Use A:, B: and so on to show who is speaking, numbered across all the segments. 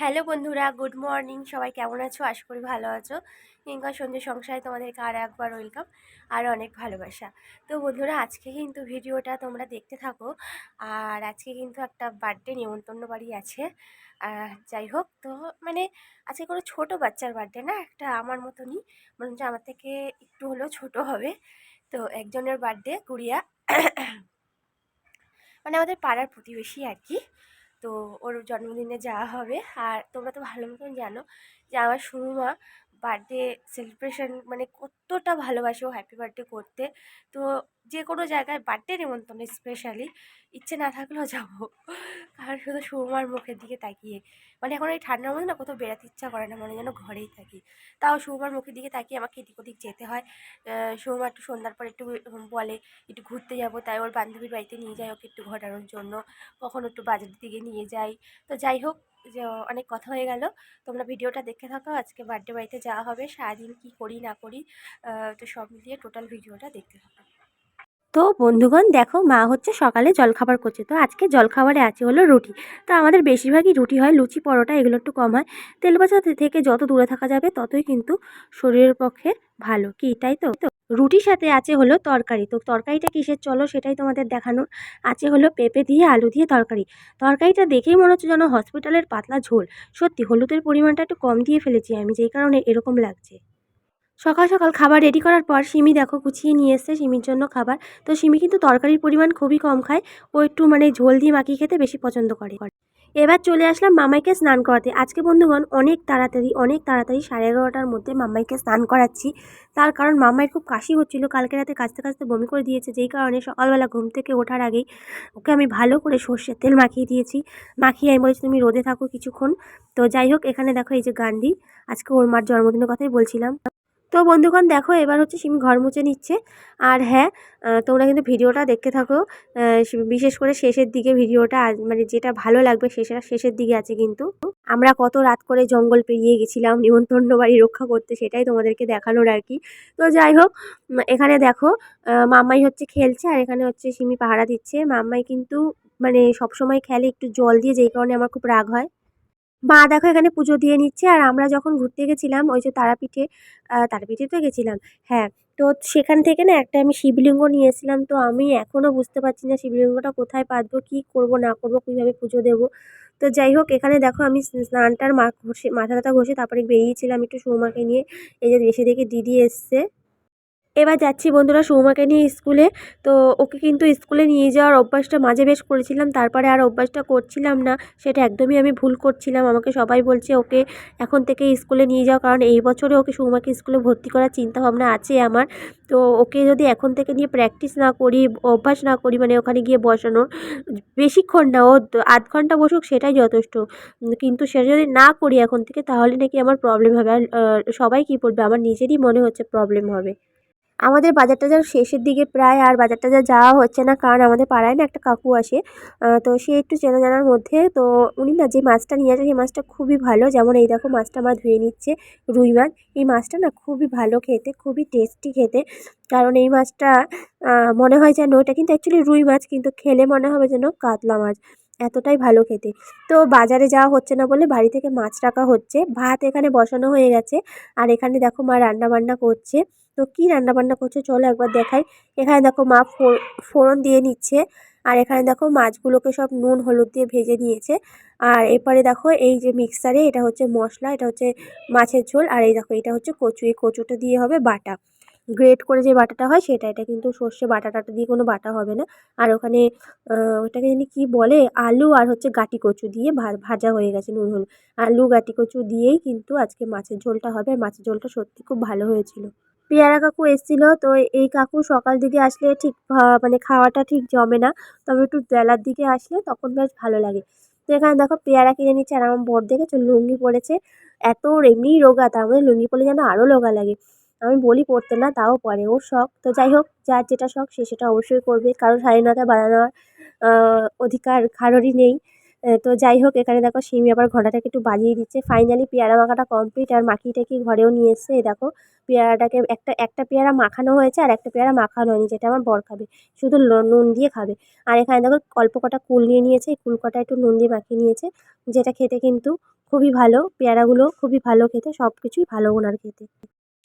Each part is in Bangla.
A: হ্যালো বন্ধুরা, গুড মর্নিং। সবাই কেমন আছো? আশা করি ভালো আছো। কিংবা সন্ধ্যে সংসারে তোমাদেরকে আর একবার ওয়েলকাম, আর অনেক ভালোবাসা। তো বন্ধুরা, আজকে কিন্তু ভিডিওটা তোমরা দেখতে থাকো। আর আজকে কিন্তু একটা বার্থডে নিমন্ত্রণ বাড়ি আছে। যাই হোক, তো মানে আজকে কোনো ছোট বাচ্চার বার্থডে না, একটা আমার মতনই। মনে হচ্ছে আমার থেকে একটু হলেও ছোট হবে। তো একজনের বার্থডে গুড়িয়া। মানে আমাদের পাড়ার প্রতিবেশী আর কি। তো ওর জন্মদিনে যাওয়া হবে। আর তোমরা তো ভালো মতন জানো যে আমার সুরমা বার্থডে সেলিব্রেশন মানে কতটা ভালোবাসে ও হ্যাপি বার্থডে করতে। তো যে কোনো জায়গায় বার্থডে নিমন্ত্রণ স্পেশালি ইচ্ছে না থাকলেও যাব। কারণ শুধু সুরমার মুখের দিকে তাকিয়ে। মানে এখন এই ঠান্ডার মধ্যে না কোথাও বেড়াতে ইচ্ছা করে না, মনে যেন ঘরেই থাকি। তাও সুরমার মুখের দিকে তাকিয়ে আমাকে এদিক ওদিক যেতে হয়। সুরমা একটু সন্ধ্যার পর একটু বলে, একটু ঘুরতে যাব। তাই ওর বান্ধবীর বাড়িতে নিয়ে যায় ওকে একটু ঘোরানোর জন্য। কখনো একটু বাজারের দিকে নিয়ে যাই। তো যাই হোক, যে অনেক কথা হয়ে গেল। তোমরা ভিডিওটা দেখে থাকো। আজকে বার্থডে বাড়িতে যাওয়া হবে। সারাদিন কী করি না করি তো সব মিলিয়ে টোটাল ভিডিওটা দেখতে থাকো। তো বন্ধুগণ, দেখো মা হচ্ছে সকালে জলখাবার করছে। তো আজকে জলখাবারে আছে হলো রুটি। তো আমাদের বেশিরভাগই রুটি হয়, লুচি, পরোটা এগুলো একটু কম হয়। তেল ভাজা থেকে যত দূরে থাকা যাবে ততই কিন্তু শরীরের পক্ষে ভালো। কি, তাই তো? রুটির সাথে আছে হলো তরকারি। তো তরকারিটা কিসের? চলো সেটাই তোমাদের দেখানোর। আছে হলো পেঁপে দিয়ে আলু দিয়ে তরকারি। তরকারিটা দেখেই মনে হচ্ছে যেন হসপিটালের পাতলা ঝোল। সত্যি হলুদের পরিমাণটা একটু কম দিয়ে ফেলেছি আমি, যেই কারণে এরকম লাগছে। সকাল সকাল খাবার রেডি করার পর সিমি দেখো গুছিয়ে নিয়ে এসছে সিমির জন্য খাবার। তো সিমি কিন্তু তরকারির পরিমাণ খুবই কম খায়। ও একটু মানে ঝোল দিয়ে মাখিয়ে খেতে বেশি পছন্দ করে। এবার চলে আসলাম মামাইকে স্নান করাতে। আজকে বন্ধুগণ অনেক তাড়াতাড়ি অনেক তাড়াতাড়ি সাড়ে এগারোটার মধ্যে মামাইকে স্নান করাচ্ছি। তার কারণ মামাইয়ের খুব কাশি হচ্ছিল, কালকে রাতে কাছতে কাছতে বমি করে দিয়েছে। যেই কারণে সকালবেলা ঘুম থেকে ওঠার আগেই ওকে আমি ভালো করে সর্ষের তেল মাখিয়ে দিয়েছি। মাখিয়ে আমি বলেছি, তুমি রোদে থাকো কিছুক্ষণ। তো যাই হোক, এখানে দেখো এই যে গান্ধী আজকে ওর মার জন্মদিনের কথাই বলছিলাম। তো বন্ধুগণ দেখো, এবার হচ্ছে সিমি ঘর মুছে নিচ্ছে। আর হ্যাঁ তোমরা কিন্তু ভিডিওটা দেখতে থাকো। বিশেষ করে শেষের দিকে ভিডিওটা মানে যেটা ভালো লাগবে শেষের শেষের দিকে আছে কিন্তু। আমরা কত রাত করে জঙ্গল পেরিয়ে গেছিলাম, নিমন্ত্রণ বাড়ি রক্ষা করতে, সেটাই তোমাদেরকে দেখানোর আর কি। তো যাই হোক এখানে দেখো মাম্মাই হচ্ছে খেলছে, আর এখানে হচ্ছে সিমি পাহারা দিচ্ছে। মাম্মাই কিন্তু মানে সবসময় খেলে, একটু জল দিয়ে, যেই কারণে আমার খুব রাগ হয়। মা দেখো এখানে পুজো দিয়ে নিচ্ছে, আর আমরা যখন ঘুরতে গেছিলাম, ওই যে তারাপীঠে তারাপীঠে তো গেছিলাম হ্যাঁ তো সেখান থেকে না একটা আমি শিবলিঙ্গ নিয়েছিলাম তো আমি এখনও বুঝতে পারছি না শিবলিঙ্গটা কোথায় পাতবো, কী করব, না করব, কীভাবে পুজো দেবো। তো যাই হোক, এখানে দেখো আমি স্নানটার মা, ঘষে মাথা টাথা ঘষে তারপরে বেরিয়েছিলাম একটু সৌমাকে নিয়ে, এই যে এসে দেখে দিদি এসছে। এবার যাচ্ছি বন্ধুরা সৌমাকে নিয়ে স্কুলে। তো ওকে কিন্তু স্কুলে নিয়ে যাওয়ার অভ্যাসটা মাঝে বেশ করেছিলাম, তারপরে আর অভ্যাসটা করছিলাম না, সেটা একদমই আমি ভুল করছিলাম। আমাকে সবাই বলছে ওকে এখন থেকে স্কুলে নিয়ে যাও, কারণ এই বছরে ওকে সৌমাকে স্কুলে ভর্তি করার চিন্তাভাবনা আছে আমার। তো ওকে যদি এখন থেকে নিয়ে প্র্যাকটিস না করি, অভ্যাস না করি মানে ওখানে গিয়ে বসানোর, বেশিক্ষণ না, ও আধ ঘণ্টা বসুক সেটাই যথেষ্ট। কিন্তু সেটা যদি না করি এখন থেকে, তাহলে নাকি আমার প্রবলেম হবে। আর সবাই কী বলবে? আমার নিজেরই মনে হচ্ছে প্রবলেম হবে। আমাদের বাজার টাজার শেষের দিকে প্রায় আর বাজার টাজার যাওয়া হচ্ছে না, কারণ আমাদের পাড়ায় না একটা কাকু আসে তো সে একটু চেনা জানার মধ্যে, তো উনি না যে মাছটা নিয়ে আসে সেই মাছটা খুবই ভালো, যেমন এই দেখো মাছটা মা ধুয়ে নিচ্ছে, রুই মাছ, এই মাছটা না খুবই ভালো খেতে, খুবই টেস্টি খেতে, কারণ এই মাছটা মনে হয় যেন ওটা কিন্তু অ্যাকচুয়ালি রুই মাছ, কিন্তু খেলে মনে হবে যেন কাতলা মাছ, এতটাই ভালো খেতে, তো বাজারে যাওয়া হচ্ছে না বলে বাড়ি থেকে মাছ রাখা হচ্ছে, ভাত এখানে বসানো হয়ে গেছে, আর এখানে দেখো মা রান্না বান্না করছে তো কী রান্নাবান্না করছে? চলো একবার দেখাই। এখানে দেখো মা ফোড়ন দিয়ে নিচ্ছে। আর এখানে দেখো মাছগুলোকে সব নুন, হলুদ দিয়ে ভেজে নিয়েছে। আর এরপরে দেখো এই যে মিক্সারে এটা হচ্ছে মশলা, এটা হচ্ছে মাছের ঝোল। আর এই দেখো এটা হচ্ছে কচু, এই কচুটা দিয়ে হবে বাটা। গ্রেট করে যে বাটাটা হয় সেটা, এটা কিন্তু সর্ষে বাটা টাটা দিয়ে কোনো বাটা হবে না। আর ওখানে ওটাকে জানি কী বলে? আলু আর হচ্ছে গাটি কচু দিয়ে ভাজা হয়ে গেছে নুন, হলুদ। আলু, গাটি কচু দিয়েই কিন্তু আজকে মাছের ঝোলটা হবে। আর মাছের ঝোলটা সত্যি খুব ভালো হয়েছিল। পেয়ারা কাকু এসেছিল, তো এই কাকু সকাল দিকে আসলে ঠিক মানে খাওয়াটা ঠিক জমে না। তবে একটু বেলার দিকে আসলে তখন বেশ ভালো লাগে। তো এখানে দেখো পেয়ারা কিনে নিচ্ছে আর আমার বর দেখেছ লুঙ্গি পরেছে। এত এমনিই রোগা, তার মধ্যে লুঙ্গি পরলে যেন আরও রোগা লাগে। আমি বলি পড়তে না, তাও পরে, ওর শখ। তো যাই হোক, যার যেটা শখ সে সেটা অবশ্যই করবে। কারও স্বাধীনতা বাড়ানোর অধিকার কারোরই নেই। তো যাই হোক, এখানে দেখো সিমি আবার ঘোড়াটাকে একটু বাজিয়ে দিচ্ছে। ফাইনালি পেয়ারা মাখাটা কমপ্লিট আর মাখিয়ে টাকি ঘরেও নিয়ে এসছে? দেখো, পেয়ারাটাকে একটা একটা পেয়ারা মাখানো হয়েছে আর একটা পেয়ারা মাখানো হয়নি, যেটা আমার বর খাবে। শুধু নুন দিয়ে খাবে। আর এখানে দেখো অল্প কটা কুল নিয়ে নিয়েছে কুল কটা একটু নুন দিয়ে মাখিয়ে নিয়েছে, যেটা খেতে কিন্তু খুবই ভালো, পেয়ারাগুলো খুবই ভালো খেতে সব কিছুই ভালো ওনার খেতে।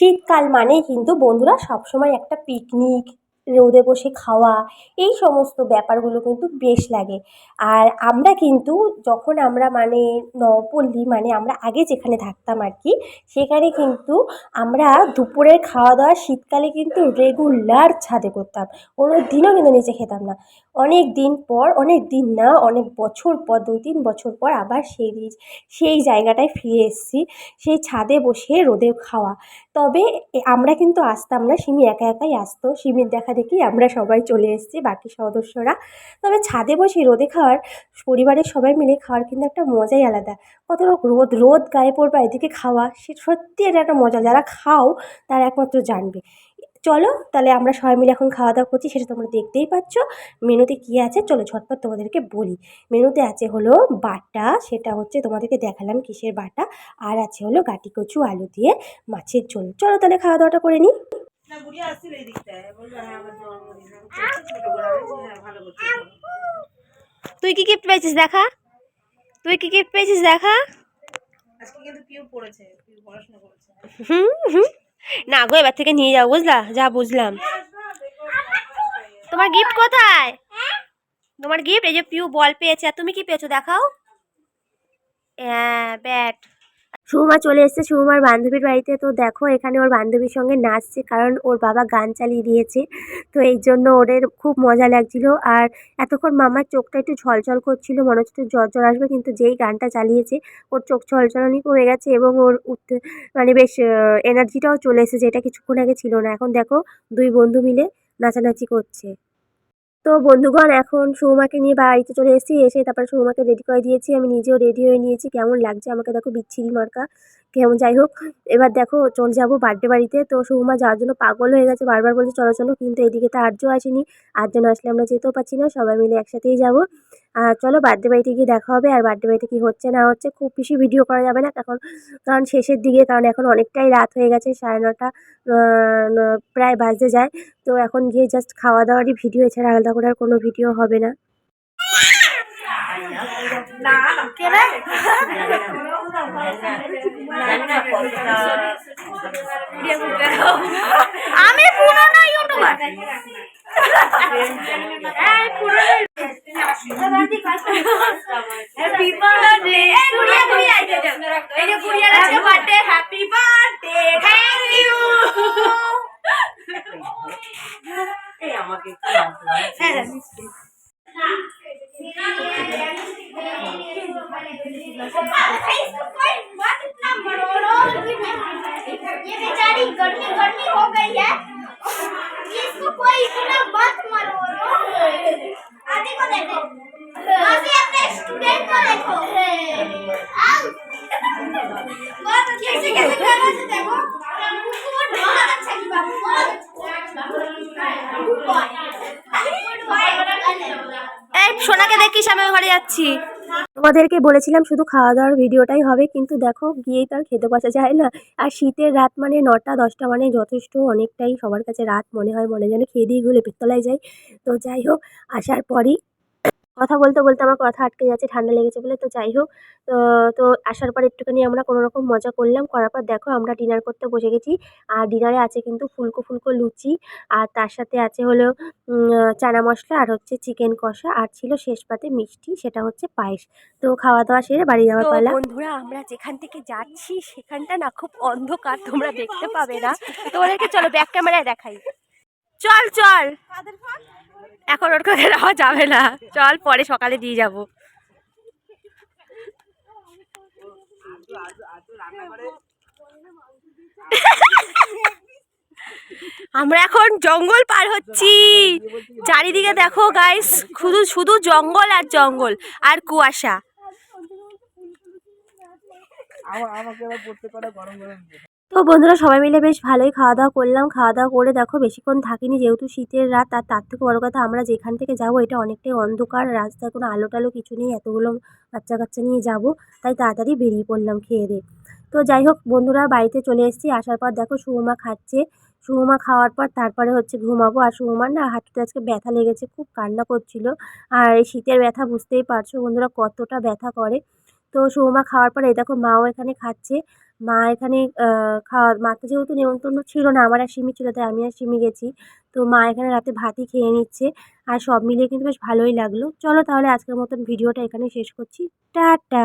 A: শীতকাল মানেই কিন্তু বন্ধুরা সবসময় একটা পিকনিক রোদে বসে খাওয়া, এই সমস্ত ব্যাপারগুলো কিন্তু বেশ লাগে। আর আমরা কিন্তু যখন আমরা মানে নবপল্লী মানে আমরা আগে যেখানে থাকতাম আর কি, সেখানে কিন্তু আমরা দুপুরের খাওয়া দাওয়া শীতকালে কিন্তু রেগুলার ছাদে করতাম। কোনো দিনও কিন্তু নিচে খেতাম না। অনেক দিন পর, অনেক দিন না, অনেক বছর পর দু তিন বছর পর আবার সেই সেই জায়গাটায় ফিরে এসেছি, সেই ছাদে বসে রোদে খাওয়া। তবে আমরা কিন্তু আসতাম না, সিমি একা একাই আসতো। সিমির দেখা দেখি আমরা সবাই চলে এসেছি, বাকি সদস্যরা। তবে ছাদে বসে রোদে খাওয়ার, পরিবারের সবাই মিলে খাওয়ার কিন্তু একটা মজাই আলাদা। কত রোদ রোদ গায়ে পড়বে এদিকে খাওয়া, সে সত্যি এটা একটা মজা। যারা খাও, তারা একমাত্র জানবে। চলো তাহলে আমরা সবাই মিলে এখন খাওয়া দাওয়া করছি সেটা তোমরা দেখতেই পাচ্ছ। মেনুতে কী আছে? চলো ঝটপট তোমাদেরকে বলি। মেনুতে আছে হলো বাটা সেটা হচ্ছে তোমাদেরকে দেখালাম কিসের বাটা। আর আছে হলো গাটি কচু আলু দিয়ে মাছের ঝোল। চলো তাহলে খাওয়া দাওয়াটা করে নিই
B: হ্যাঁ হ্যাঁ করছি।
A: তুই কি গিফট পেয়েছিস দেখা? তুই কি গিফট পেয়েছিস দেখা?
B: আজকে কিন্তু পিউ পড়েছে পিউ পড়াশোনা করেছে।
A: হুম হুম। না গো, এবার থেকে নিয়ে যাও বুঝলা? যা বুঝলাম। তোমার গিফট কোথায়? তোমার গিফট এই যে পিউ বল পেয়েছে, আর তুমি কি পেয়েছ দেখাও? হ্যাঁ ব্যাট সুমা চলে এসেছে। সুমার বান্ধবীর বাড়িতে। তো দেখো, এখানে ওর বান্ধবীর সঙ্গে নাচছে, কারণ ওর বাবা গান চালিয়ে দিয়েছে। তো এই জন্য ওদের খুব মজা লাগছিল। আর এতক্ষণ মামার চোখটা একটু ঝলঝল করছিল, মনে হচ্ছে জ্বর জ্বর আসবে, কিন্তু যেই গানটা চালিয়েছে, ওর চোখ ঝলঝলানি কমে গেছে এবং ওর উঠতে মানে বেশ এনার্জিটাও চলে এসেছে। যেটা কিছুক্ষণ আগে ছিল না। এখন দেখো, দুই বন্ধু মিলে নাচানাচি করছে। তো বন্ধুগণ, এখন সৌমাকে নিয়ে বাড়িতে চলে এসেছি। এসে তারপরে সৌমাকে রেডি করে দিয়েছি। আমি নিজেও রেডি হয়ে নিয়েছি। কেমন লাগছে আমাকে দেখো, বিচ্ছিরি মার্কা। কেমন, যাই হোক, এবার দেখো, চল যাব বার্থডে বাড়িতে। তো সৌমা যাওয়ার জন্য পাগল হয়ে গেছে, বারবার বলছে, চলো চলো। কিন্তু এদিকে তো আর্য আসেনি। আর্য না আসলে আমরা যেতেও পারছি না। সবাই মিলে একসাথেই যাব। চলো বার্থডে বাড়িতে গিয়ে দেখা হবে আর বার্থডে বাড়িতে কী হচ্ছে না হচ্ছে খুব বেশি ভিডিও করা যাবে না এখন কারণ শেষের দিকে কারণ এখন অনেকটাই রাত হয়ে গেছে সাড়ে নটা প্রায় বাজতে যায় তো এখন গিয়ে জাস্ট খাওয়া দাওয়ারই ভিডিও এছাড়া আলাদা করে আর কোনো ভিডিও হবে না। আমি পুরনো ইউটিউবার Ben যাচ্ছি। তোমাদেরকে বলেছিলাম শুধু খাওয়া দাওয়ার ভিডিওটাই হবে, কিন্তু দেখো গিয়েই তো আর খেতে বসা যায় না। আর শীতের রাত মানে নটা, দশটা মানে যথেষ্ট অনেকটাই সবার কাছে রাত মনে হয় মনে যেন খেয়ে দিয়ে গুলে পিত্তলায় যাই তো যাই হোক, আসার পরই কথা বলতে বলতে আমার কথা আটকে যাচ্ছে ঠান্ডা লেগেছে বলে। তো যাই হোক তো তো আসার পর একটুখানি আমরা কোনো রকম মজা করলাম। করার পর দেখো আমরা ডিনার করতে বসে গেছি। আর ডিনারে আছে কিন্তু ফুলকো ফুলকো লুচি। আর তার সাথে আছে হলো চানা মশলা আর হচ্ছে চিকেন কষা। আর ছিল শেষ পাতে মিষ্টি সেটা হচ্ছে পায়েস। তো খাওয়া দাওয়া সেরে বাড়ি যাওয়ার পালা। বন্ধুরা আমরা যেখান থেকে যাচ্ছি সেখানটা না খুব অন্ধকার তোমরা দেখতে পাবে না। তোমাদেরকে চলো ব্যাক ক্যামেরায় দেখাই। চল চল। এখন ওর কাছে যাওয়া যাবে না। চল পরে সকালে দিয়ে যাব। আমরা এখন জঙ্গল পার হচ্ছি। চারিদিকে দেখো গাইস শুধু শুধু জঙ্গল আর জঙ্গল আর কুয়াশা। তো বন্ধুরা সবাই মিলে বেশ ভালোই খাওয়া দাওয়া করলাম। খাওয়া দাওয়া করে দেখো বেশিক্ষণ থাকিনি যেহেতু শীতের রাত, আর তার থেকে বড় কথা আমরা যেখান থেকে যাব এটা অনেকটাই অন্ধকার, রাস্তায় কোনো আলো টালো কিছু নেই, এতগুলো বাচ্চা কাচ্চা নিয়ে যাব, তাই তাড়াতাড়ি বেরিয়ে পড়লাম খেয়ে দিয়ে। তো যাই হোক বন্ধুরা বাড়িতে চলে এসেছি, আসার পর দেখো সুমা খাচ্ছে। সুমা খাওয়ার পর তারপরে হচ্ছে ঘুমাবো, আর সুমার না হাঁটুতে আজকে ব্যথা লেগেছে, খুব কান্না করছিল। আর এই শীতের ব্যথা বুঝতেই পারছ বন্ধুরা কতটা ব্যথা করে। তো সুমা খাওয়ার পর দেখো মাও এখানে খাচ্ছে। মা এখানে খাওয়া মা তো যেহেতু নেমন্তন্ন ছিল না, আমার আর সিমি ছিল, তাই আমি আর সিমি গেছি। তো মা এখানে রাতে ভাতই খেয়ে নিচ্ছে আর সব মিলিয়ে কিন্তু বেশ ভালোই লাগল। চলো তাহলে আজকের মতন ভিডিওটা এখানে শেষ করছি। টাটা!